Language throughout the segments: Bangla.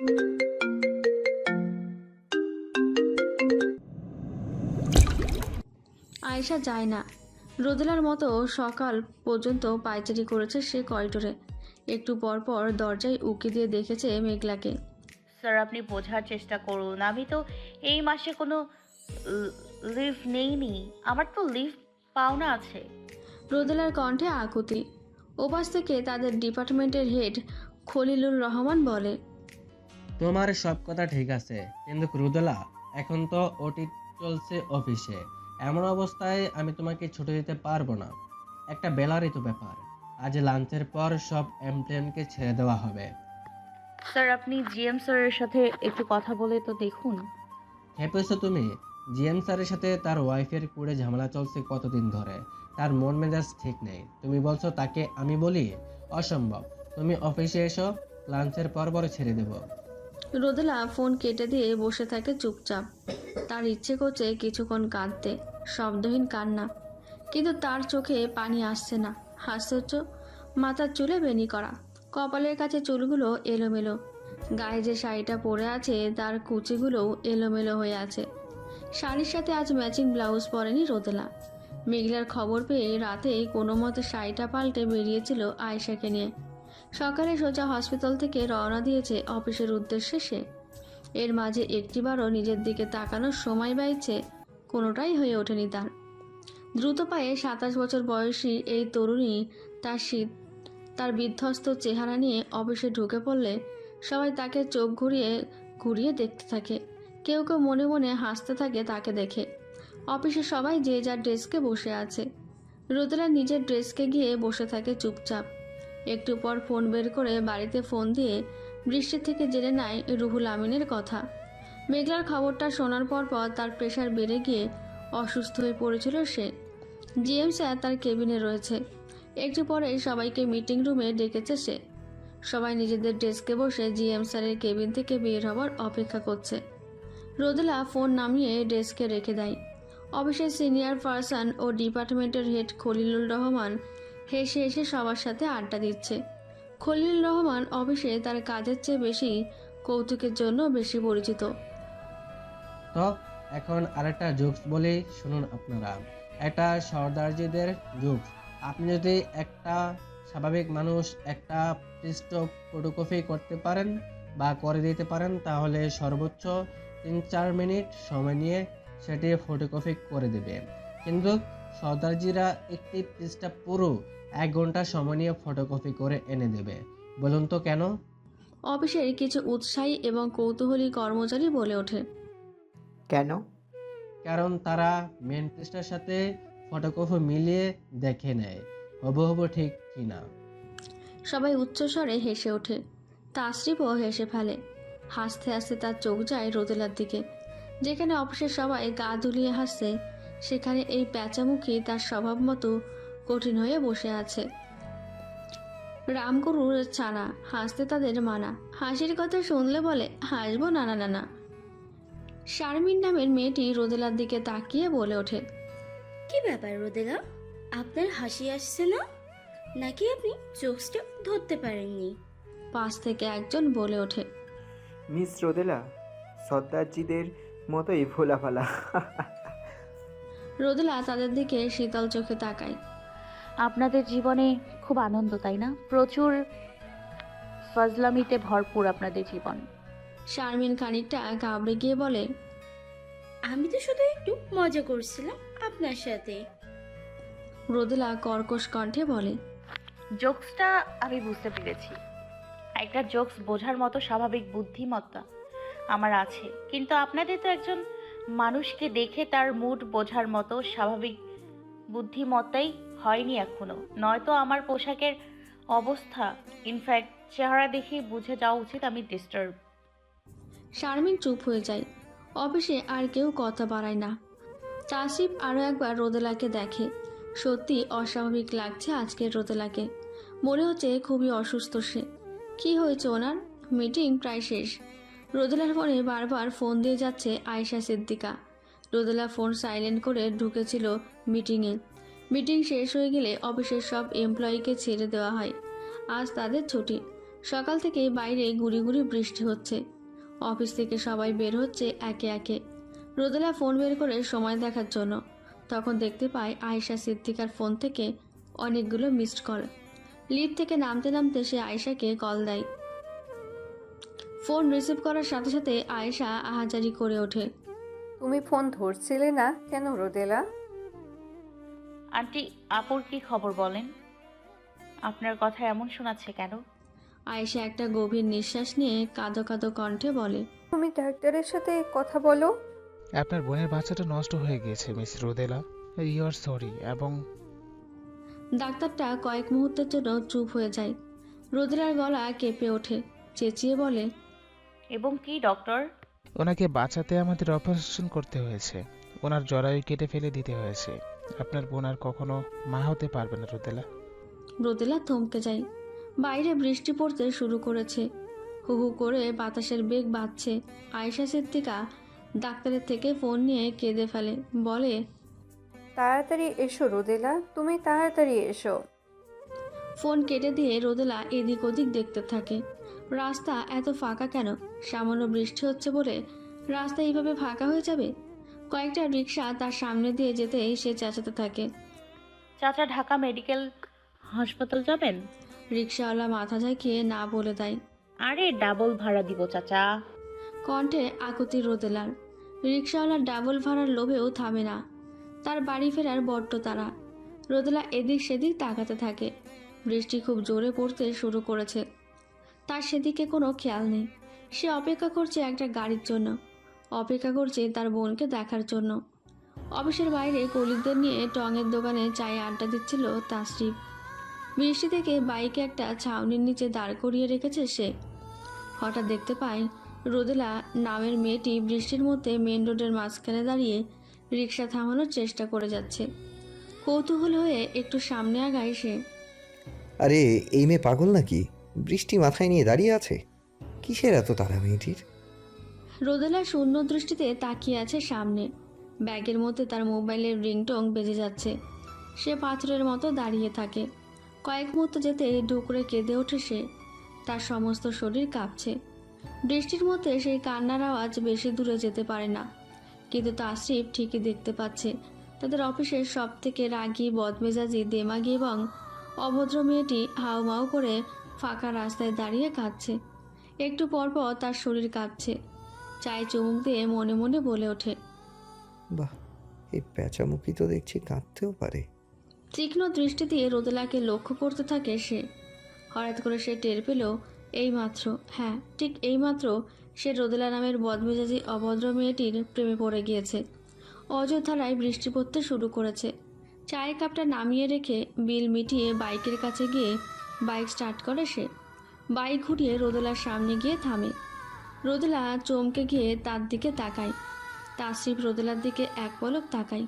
আয়েশা যায় না। রোদেলার মতো সকাল পর্যন্ত পায়চারি করেছে সে করিডোরে। একটু পর পর দরজায় উকি দিয়ে দেখেছে মেঘলাকে। স্যার আপনি বোঝার চেষ্টা করুন। আমি তো এই মাসে কোনো লিভ নেইনি। আমার তো লিভ পাওনা আছে। রোদেলার কণ্ঠে আকুতি। ওপাশ থেকে তাদের ডিপার্টমেন্টের হেড খলিলুর রহমান বলে তোমার সব কথা ঠিক আছে। কিন্তু রুদলা এখন তো ওটি চলছে অফিসে। এমন অবস্থায় আমি তোমাকে ছুটি দিতে পারব না। একটা বেলারই তো ব্যাপার। আজ লাঞ্চের পর সব এমপ্লয়নকে ছেড়ে দেওয়া হবে। স্যার আপনি জিএম স্যারের সাথে একটু কথা বলে তো দেখুন। খেপেছো তুমি। জিএম স্যারের সাথে তার ওয়াইফের কুড়ে ঝামেলা চলছে কতদিন ধরে। তার মন মেজাজ ঠিক নেই। তুমি বলছো তাকে আমি বলি? অসম্ভব। তুমি অফিসে এসো লাঞ্চের পর পর ছেড়ে দেবো। রোদেলা ফোন কেটে দিয়ে বসে থাকে চুপচাপ। তার ইচ্ছে করছে কিছুক্ষণ কাঁদতে। শব্দহীন কান্না। কিন্তু তার চোখে পানি আসছে না। আশ্চর্য। মাথার চুলে বেনি করা। কপালের কাছে চুলগুলো এলোমেলো। গায়ে যে শাড়িটা পরে আছে, তার কুচিগুলোও এলোমেলো হয়ে আছে। শাড়ির সাথে আজ ম্যাচিং ব্লাউজ পরেনি রোদেলা। মেঘলার খবর পেয়ে রাতে কোনো মতে শাড়িটা পাল্টে বেরিয়েছিল আয়েশাকে নিয়ে। সকালে সোজা হসপিটাল থেকে রওনা দিয়েছে অফিসের উদ্দেশ্যে সে। এর মাঝে একটিবারও নিজের দিকে তাকানোর সময় বাইছে কোনোটাই হয়ে ওঠেনি তার। দ্রুত পায়ে সাতাশ বছর বয়সী এই তরুণী তার শীত, তার বিধ্বস্ত চেহারা নিয়ে অফিসে ঢুকে পড়লে সবাই তাকে চোখ ঘুরিয়ে ঘুরিয়ে দেখতে থাকে। কেউ কেউ মনে মনে হাসতে থাকে তাকে দেখে। অফিসে সবাই যে যার ড্রেসকে বসে আছে। রোদেলা নিজের ড্রেসকে গিয়ে বসে থাকে চুপচাপ। একটু পর ফোন বের করে বাড়িতে ফোন দিয়ে বৃষ্টি থেকে জেনে নেয় রুহুল আমিনের কথা। মেঘলার খবরটা শোনার পর পর তার প্রেশার বেড়ে গিয়ে অসুস্থ হয়ে পড়েছিল সে। জিএম স্যার তার কেবিনে রয়েছে। একটু পরে সবাইকে মিটিং রুমে ডেকেছে সে। সবাই নিজেদের ডেস্কে বসে জিএম স্যারের কেবিন থেকে বের হওয়ার অপেক্ষা করছে। রোদেলা ফোন নামিয়ে ডেস্কে রেখে দেয়। অফিসের সিনিয়র পার্সন ও ডিপার্টমেন্টের হেড খলিলুর রহমান হেসে হেসে সবার সাথে আড্ডা দিচ্ছে। খলিল রহমান অফিসে তার কাজের চেয়ে বেশি কৌতুকের জন্য বেশি পরিচিত। তো, এখন আরেকটা জোকস বলি, শুনুন আপনারা। এটা সর্দারজিদের জোকস। আপনি যদি একটা স্বাভাবিক মানুষ একটা পৃষ্ঠ ফটোকপি করতে পারেন বা করে দিতে পারেন, তাহলে সর্বোচ্চ তিন চার মিনিট সময় নিয়ে সেটি ফটোকপি করে দেবে। কিন্তু সর্দারজিরা একটি পৃষ্ঠা পুরো এক ঘণ্টা সময় নিয়ে ফটোকপি করে এনে দেবে। বলুন তো কেন? অফিসের কিছু উৎসাহী এবং কৌতূহলী কর্মচারী বলে ওঠে। কেন? কারণ তারা মেন পৃষ্ঠার সাথে ফটোকপি মিলিয়ে দেখে নেয় হবু হবু ঠিক কিনা। সবাই উচ্চস্বরে হেসে ওঠে। তাসরিফও হেসে ফেলে। হাসতে হাসতে তার চোখ যায় রোদেলার দিকে। যেখানে অফিসের সবাই গা দুলিয়ে হাসছে সেখানে এই প্যাঁচামুখী তার স্বভাব মতো কঠিন হয়ে বসে আছে। রামগরুর ছানা হাসতে তাদের মানা। হাসির কথা শুনলে বলে হাসবো নানা নানা শারমিন নামের মেয়েটি রোদেলার দিকে তাকিয়ে বলে ওঠে কি ব্যাপার রোদেলা? আপনার হাসি আসছে না? নাকি আপনি জোকসটা ধরতে পারেননি? পাশ থেকে একজন বলে ওঠে মিস রোদেলা সর্দারজিদের মতোই ভোলাফালা রোদেলা তাদের দিকে শীতল চোখে তাকায়। আপনাদের জীবনে খুব আনন্দ তাই না? প্রচুর ফজলামিতে ভরপুর আপনাদের জীবন। শারমিন খানিকটা ঘাবড়ে গিয়ে বলে আমি তো শুধু একটু মজা করছিলাম আপনার সাথে। রোদেলা কর্কশ কণ্ঠে বলে জোকসটা আমি বুঝতে পেরেছি। একটা জোকস বোঝার মতো স্বাভাবিক বুদ্ধিমত্তা আমার আছে। কিন্তু আপনাদের তো একজন মানুষকে দেখে তার মুড বোঝার মতো স্বাভাবিক বুদ্ধিমত্তাই হয়নি এখনও। নয়তো আমার পোশাকের অবস্থা ইনফ্যাক্ট চেহারা দেখে বুঝে যাওয়া উচিত আমি ডিস্টার্ব শারমিন চুপ হয়ে যায়। অফিসে আর কেউ কথা বাড়ায় না। তাসিফ আরও একবার রোদেলাকে দেখে। সত্যি অস্বাভাবিক লাগছে আজকের রোদেলাকে। মনে হচ্ছে খুবই অসুস্থ সে। কি হয়েছে ওনার? মিটিং প্রায় শেষ। রোদেলার ফোনে বারবার ফোন দিয়ে যাচ্ছে আয়েশা সিদ্দিকা। রোদেলা ফোন সাইলেন্ট করে ঢুকেছিল মিটিংয়ে। মিটিং শেষ হয়ে গেলে অফিসের সব এমপ্লয়িকে ছেড়ে দেওয়া হয়। আজ তাদের ছুটি। সকাল থেকে বাইরে গুড়ি গুড়ি বৃষ্টি হচ্ছে। অফিস থেকে সবাই বের হচ্ছে একে একে। রোদেলা ফোন বের করে সময় দেখার জন্য। তখন দেখতে পায় আয়েশা সিদ্দিকার ফোন থেকে অনেকগুলো মিসড কল লিফট থেকে নামতে নামতে সে আয়েশাকে কল দেয়। ফোন রিসিভ করার সাথে সাথে আয়েশা আহাজারি করে ওঠে। তুমি ফোন ধরছিলে না কেন রোদেলা? আন্টি আপুর কি খবর বলেন? আপনার কথা এমন শোনাচ্ছে কেন? আয়েশা একটা গভীর নিঃশ্বাস নিয়ে কাঁদো কাঁদো কণ্ঠে বলে তুমি ডাক্তারের সাথে কথা বলো। আপনার বোনের বাচ্চাটা নষ্ট হয়ে গিয়েছে miss Rodela. You are sorry এবং ডাক্তারটা কয়েক মুহূর্তের জন্য চুপ হয়ে যায়। রোদেলার গলা কেঁপে ওঠে চেঁচিয়ে বলে এবং কি ডক্টর? ওনাকে বাঁচাতে আমাদের অপারেশন করতে হয়েছে। ওনার জরায়ু কেটে ফেলে দিতে হয়েছে। আপনার বোন আর কখনো মা হতে পারবে না রোদেলা। রোদেলা থমকে যায়। বাইরে বৃষ্টি পড়তে শুরু করেছে। হু হু করে বাতাসের বেগ বাড়ছে। আয়েশা সিদ্দিকা ডাক্তারের থেকে ফোন নিয়ে কেঁদে ফেলে। বলে তাড়াতাড়ি এসো রোদেলা। তুমি তাড়াতাড়ি এসো। ফোন কেটে দিয়ে রোদেলা এদিক ওদিক দেখতে থাকে। রাস্তা এত ফাঁকা কেন? সামান্য বৃষ্টি হচ্ছে বলে রাস্তা এইভাবে ফাঁকা হয়ে যাবে? কয়েকটা রিক্সা তার সামনে দিয়ে যেতেই সে চেঁচাতে থাকে। চাচা ঢাকা মেডিকেল হাসপাতাল যাবেন? রিক্সাওয়ালা মাথা ঝাঁকিয়ে না বলে দেয়। আরে ডাবল ভাড়া দিব চাচা। কণ্ঠে আকুতি রোদেলার রিক্সাওয়ালার ডাবল ভাড়ার লোভেও থামে না। তার বাড়ি ফেরার বড্ড তারা রোদেলা এদিক সেদিক তাকাতে থাকে। বৃষ্টি খুব জোরে পড়তে শুরু করেছে। তার সেদিকে কোনো খেয়াল নেই। সে অপেক্ষা করছে একটা গাড়ির জন্য। অপেক্ষা করছে তার বোনকে দেখার জন্য। অফিসের বাইরে কলিকদের নিয়ে টঙের দোকানে চায়ে আড্ডা দিচ্ছিল তাসরিফ বৃষ্টি থেকে বাইকে একটা ছাউনির নিচে দাঁড় করিয়ে রেখেছে সে। হঠাৎ দেখতে পায়, রোদেলা নামের মেয়েটি বৃষ্টির মধ্যে মেন রোডের মাঝখানে দাঁড়িয়ে রিক্সা থামানোর চেষ্টা করে যাচ্ছে। কৌতূহল হয়ে একটু সামনে আগায় সে। আরে, এই মেয়ে পাগল নাকি? বৃষ্টি মাথায় নিয়ে দাঁড়িয়ে আছে? কিসের এত তারা মেয়েটির রোদেলা শূন্য দৃষ্টিতে তাকিয়ে আছে সামনে। ব্যাগের মধ্যে তার মোবাইলের রিংটং বেজে যাচ্ছে। সে পাথরের মতো দাঁড়িয়ে থাকে। কয়েক মুহূর্ত যেতে ডুকরে কেঁদে ওঠে সে। তার সমস্ত শরীর কাঁপছে। বৃষ্টির মধ্যে সেই কান্নার আওয়াজ বেশি দূরে যেতে পারে না। কিন্তু তাসরিফ ঠিকই দেখতে পাচ্ছে। তাদের অফিসের সব থেকে রাগী বদমেজাজি, দেমাগি এবং অভদ্র মেয়েটি হাউমাউ করে ফাঁকা রাস্তায় দাঁড়িয়ে কাঁদছে। একটু পর পর তার শরীর কাঁপছে। চায় চুমুক দিয়ে মনে মনে বলে ওঠে বাহ এই প্যাঁচামুখী তো দেখছি কাঁদতেও পারে। তীক্ষ্ণ দৃষ্টি দিয়ে রোদেলাকে লক্ষ্য করতে থাকে সে। হঠাৎ করে সে টের পেল এইমাত্র হ্যাঁ ঠিক এইমাত্র সে রোদেলা নামের বদমেজাজি অভদ্র মেয়েটির প্রেমে পড়ে গিয়েছে। অযোধ্যারায় বৃষ্টি পড়তে শুরু করেছে। চায়ের কাপটা নামিয়ে রেখে বিল মিটিয়ে বাইকের কাছে গিয়ে বাইক স্টার্ট করে সে। বাইক ঘুরিয়ে রোদেলার সামনে গিয়ে থামে। রোদেলা চমকে গিয়ে তার দিকে তাকায়। তাসরিফ রোদেলার দিকে এক পলক তাকায়।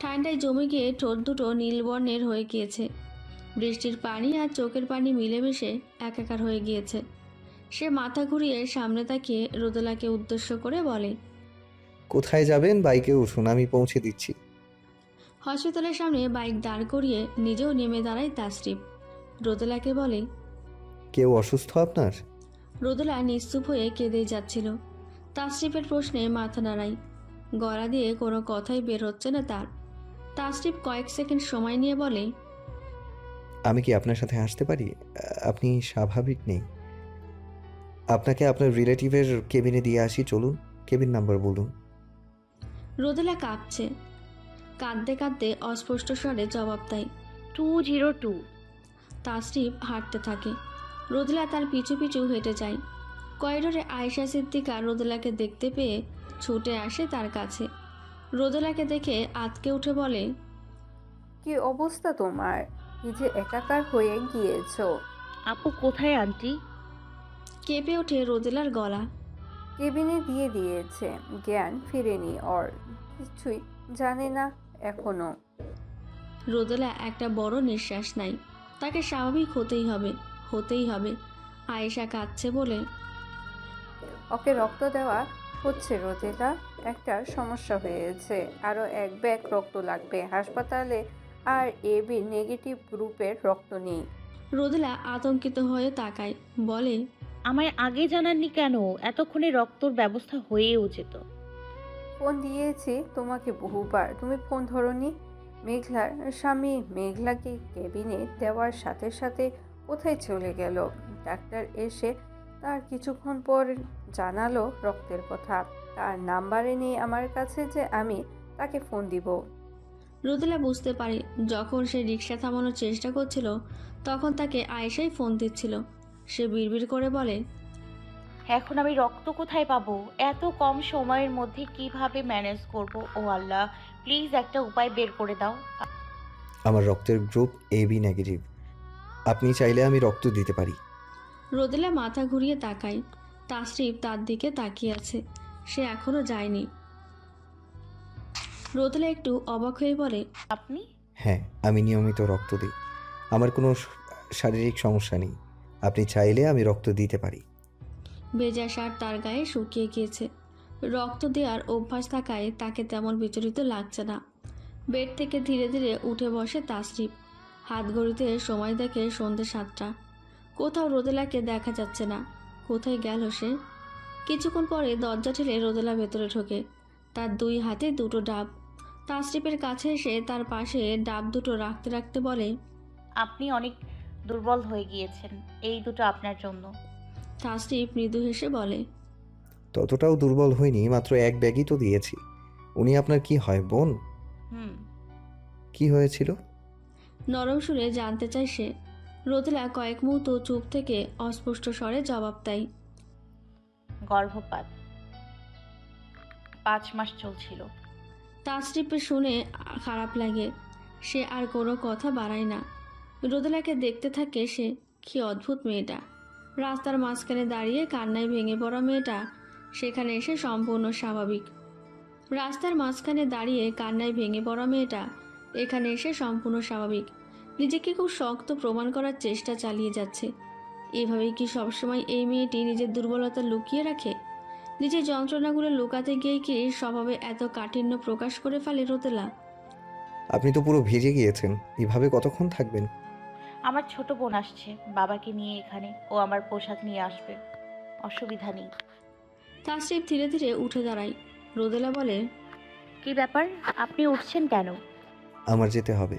ঠান্ডায় জমে গিয়ে ঠোঁট দুটো নীলবর্ণের হয়ে গিয়েছে। বৃষ্টির পানি আর চোখের পানি মিলেমিশে একাকার হয়ে গিয়েছে। সে মাথা ঘুরিয়ে সামনে তাকিয়ে রোদেলাকে উদ্দেশ্য করে বলে কোথায় যাবেন? বাইকে উঠুন আমি পৌঁছে দিচ্ছি। হসপিটালের সামনে বাইক দাঁড় করিয়ে নিজেও নেমে দাঁড়ায় তাসরিফ রোদেলাকে বলে কেউ অসুস্থ আপনার? রোদেলা নিস্তুপ হয়ে কেঁদেই যাচ্ছিল। তাসরিফের প্রশ্নে মাথা নাড়াই। গলা দিয়ে কোনো কথাই বের হচ্ছে না তার। তাসরিফ কয়েক সেকেন্ড সময় নিয়ে বলে আমি কি আপনার সাথে আসতে পারি? আপনি স্বাভাবিক নেই। আপনাকে আপনার রিলেটিভের কেবিনে দিয়ে আসি চলুন। কেবিন নাম্বার বলুন। রোদেলা কাঁপছে। কাঁদতে কাঁদতে অস্পষ্ট স্বরে জবাব দেয় টু জিরো টু। তাসরিফ হাঁটতে থাকে। রোদলা তার পিছু পিছু হেঁটে যায়। করিডোরে আয়েশা সিদ্দিকা রোদলাকে দেখতে পেয়ে ছুটে আসে তার কাছে। রোদেলাকে দেখে আতকে উঠে বলে কি অবস্থা তোমার? কি যে একাকার হয়ে গিয়েছো। আপু কোথায় আন্টি? কেঁপে ওঠে রোদেলার গলা। কেবিনে দিয়ে দিয়েছে। জ্ঞান ফিরেনি ওর। কিছুই জানে না এখনও। রোদেলা একটা বড় নিঃশ্বাস নাই তাকে স্বাভাবিক হতেই হবে হতেই হবে আয়েশা কাঁদছে বলে। ওকে রক্ত দেওয়া হচ্ছে রোদেলা একটা সমস্যা হয়েছে। আরও এক ব্যাগ রক্ত লাগবে। হাসপাতালে আর এবি নেগেটিভ গ্রুপের রক্ত নেই। রোদেলা আতঙ্কিত হয়ে তাকায় বলে আমায় আগে জানাননি কেন? এতক্ষণে রক্তর ব্যবস্থা হয়েও যেত। ফোন দিয়েছি তোমাকে বহুবার। তুমি ফোন ধরনি? মেঘলার স্বামী মেঘলাকে কেবিনে দেওয়ার সাথে সাথে কোথায় চলে গেল? ডাক্তার এসে তার কিছুক্ষণ পর জানালো রক্তের কথা। তার নাম্বারে নেই আমার কাছে যে আমি তাকে ফোন দিব। রোদেলা বুঝতে পারে যখন সে রিক্সা থামানোর চেষ্টা করছিল তখন তাকে আয়েশাই ফোন দিচ্ছিল। সে বিড়বিড় করে বলে এখন আমি রক্ত কোথায় পাবো? এত কম সময়ের মধ্যে কীভাবে ম্যানেজ করব? ও আল্লাহ প্লিজ একটা উপায় বের করে দাও। আমার রক্তের গ্রুপ এ বি নেগেটিভ আপনি চাইলে আমি রক্ত দিতে পারি। রোদেলা মাথা ঘুরিয়ে তাকায়। তাসরিফ তার দিকে তাকিয়ে আছে। সে এখনও যায়নি। রোদেলা একটু অবাক হয়ে বলে আপনি? হ্যাঁ আমি নিয়মিত রক্ত দিই। আমার কোনো শারীরিক সমস্যা নেই। আপনি চাইলে আমি রক্ত দিতে পারি। ভেজা শার্ট তার গায়ে শুকিয়ে গিয়েছে। রক্ত দেওয়ার অভ্যাস থাকায় তাকে তেমন বিচলিত লাগছে না। বেড থেকে ধীরে ধীরে উঠে বসে তাসরিফ। হাত ঘড়িতে সময় দেখে সন্ধ্যে সাতটা। কোথাও রোদেলাকে দেখা যাচ্ছে না। কোথায় গেল সে? কিছুক্ষণ পরে দরজা ঠেলে রোদেলা ভেতরে ঢোকে। তার দুই হাতে দুটো ডাব। তাসরিফের কাছে এসে তার পাশে ডাব দুটো রাখতে রাখতে বলে আপনি অনেক দুর্বল হয়ে গিয়েছেন। এই দুটো আপনার জন্য। তাসরিফ মৃদু হেসে বলে ততটাও দুর্বল হয়নি মাত্র এক ব্যাগই তো দিয়েছি। উনি আপনার কি হয় বোন? হুম। কি হয়েছিল? নরম সুরে জানতে চায় সে। রোদেলা কয়েক মুহূর্ত চুপ থেকে অস্পষ্ট স্বরে জবাব দেয়। গর্ভপাত। পাঁচ মাস চলছিল। তাসরিফে শুনে খারাপ লাগে। সে আর কোনো কথা বাড়ায় না। রোদেলাকে দেখতে থাকে সে কি অদ্ভুত মেয়েটা। রাস্তার মাঝখানে দাঁড়িয়ে কান্নায় ভেঙে পড়া মেয়েটা সেখানে এসে সম্পূর্ণ স্বাভাবিক। রাস্তার মাঝখানে দাঁড়িয়ে কান্নায় ভেঙে পড়া মেয়েটা এখানে এসে সম্পূর্ণ স্বাভাবিক। নিজেকে খুব শক্ত প্রমাণ করার চেষ্টা চালিয়ে যাচ্ছে। এভাবেই কি সবসময় এই মেয়েটি নিজের দুর্বলতা লুকিয়ে রাখে? নিজের যন্ত্রণাগুলো লুকাতে গিয়ে কি স্বভাবে এত কাঠিন্য প্রকাশ করে ফেলে রোতেলা? আপনি তো পুরো ভিজে গিয়েছেন। এভাবে কতক্ষণ থাকবেন? আমার ছোট বোন আসছে। বাবাকে নিয়ে এখানে। ও আমার পোশাক নিয়ে আসবে। অসুবিধা নেই। তাসরিফ ধীরে ধীরে উঠে দাঁড়ায়। রোদেলা বলে কি ব্যাপার? আপনি উঠছেন কেন? আমার যেতে হবে।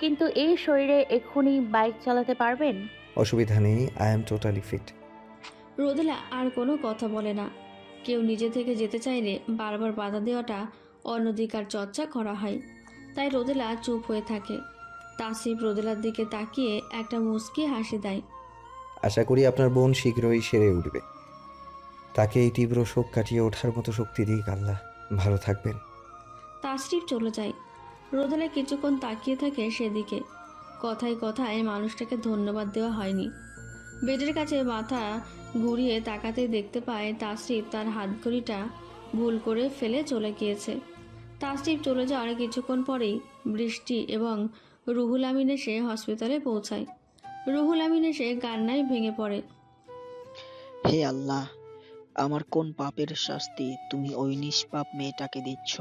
কিন্তু এই শরীরে এক্ষুনি বাইক চালাতে পারবেন? অসুবিধা নেই I am totally fit Rodela আর কোনো কথা বলে না। কেউ নিজে থেকে যেতে চাইলে বারবার বাধা দেওয়াটা অনধিকার চর্চা করা হয়। তাই রোদেলা চুপ হয়ে থাকে। তাসিফ রোদেলার দিকে তাকিয়ে একটা মুচকি হাসি দেয়। আশা করি আপনার বোন শীঘ্রই সেরে উঠবে। তাকে এই তীব্র শোক কাটিয়ে ওঠার মতো শক্তি দিক আল্লাহ। ভালো থাকবেন। তাসরিফ চলে যায়। রোদেলা কিছুক্ষণ তাকিয়ে থাকে সেদিকে। কথায় কথায় মানুষটাকে ধন্যবাদ দেওয়া হয়নি। বেডের কাছে মাথা ঘুরিয়ে তাকাতে দেখতে পায় তাসরিফ তার হাতঘড়িটা ভুল করে ফেলে চলে গিয়েছে। তাসরিফ চলে যাওয়ার কিছুক্ষণ পরেই বৃষ্টি এবং রুহুল আমিন এসে হসপিটালে পৌঁছায়। রুহুল আমিন এসে কান্নায় ভেঙে পড়ে। হে আল্লাহ আমার কোন পাপের শাস্তি তুমি ওই নিষ্পাপ মেয়েটাকে দিচ্ছ?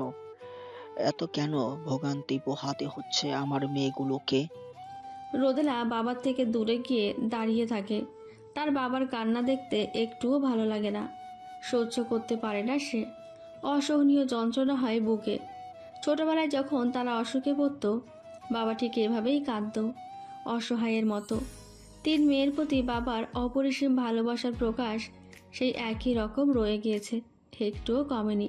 এত কেন ভোগান্তি পোহাতে হচ্ছে আমার মেয়েগুলোকে? রোদেলা বাবার থেকে দূরে গিয়ে দাঁড়িয়ে থাকে। তার বাবার কান্না দেখতে একটুও ভালো লাগে না। সহ্য করতে পারে না সে। অসহনীয় যন্ত্রণা হয় বুকে। ছোটবেলায় যখন তারা অসুখে পড়ত, বাবা ঠিক এভাবেই কাঁদত, অসহায়ের মতো। তিন মেয়ের প্রতি বাবার অপরিসীম ভালোবাসার প্রকাশ সেই একই রকম রয়ে গিয়েছে, একটুও কমেনি।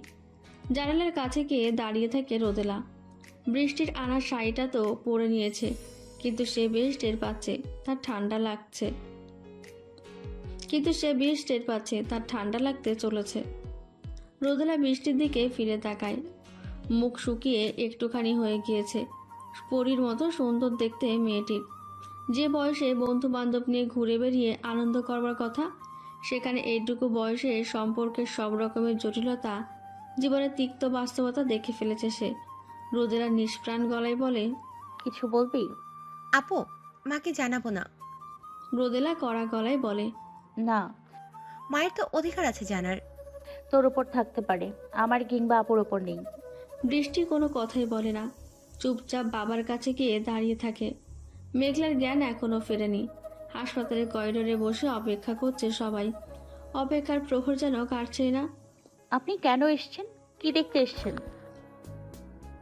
জানালার কাছে গিয়ে দাঁড়িয়ে থাকে রোদেলা। বৃষ্টির আনা শাড়িটা তো পরে নিয়েছে, কিন্তু সে বেশ টের পাচ্ছে, তার ঠান্ডা লাগছে। কিন্তু সে বেশ টের পাচ্ছে, তার ঠান্ডা লাগতে চলেছে। রোদেলা বৃষ্টির দিকে ফিরে তাকায়। মুখ শুকিয়ে একটুখানি হয়ে গিয়েছে, পরীর মতো সুন্দর দেখতে মেয়েটির। যে বয়সে বন্ধু বান্ধব নিয়ে ঘুরে বেরিয়ে আনন্দ করবার কথা সেখানে এইটুকু বয়সে সম্পর্কের সব রকমের জটিলতা জীবনের তিক্ত বাস্তবতা দেখে ফেলেছে সে। রোদেলা নিষ্প্রাণ গলায় বলে কিছু বলবি? আপু মাকে জানাব না। রোদেলা কড়া গলায় বলে না মায়ের তো অধিকার আছে জানার। তোর উপর থাকতে পারে আমার কিংবা আপুর ওপর নেই। বৃষ্টি কোনো কথাই বলে না। চুপচাপ বাবার কাছে গিয়ে দাঁড়িয়ে থাকে। মেঘলার জ্ঞান এখনও ফেরেনি। হাসপাতালের করিডোরে বসে অপেক্ষা করছে সবাই। অপেক্ষার প্রহর যেন কাটছেই না। আপনি কেন এসছেন? কি দেখতে এসছেন?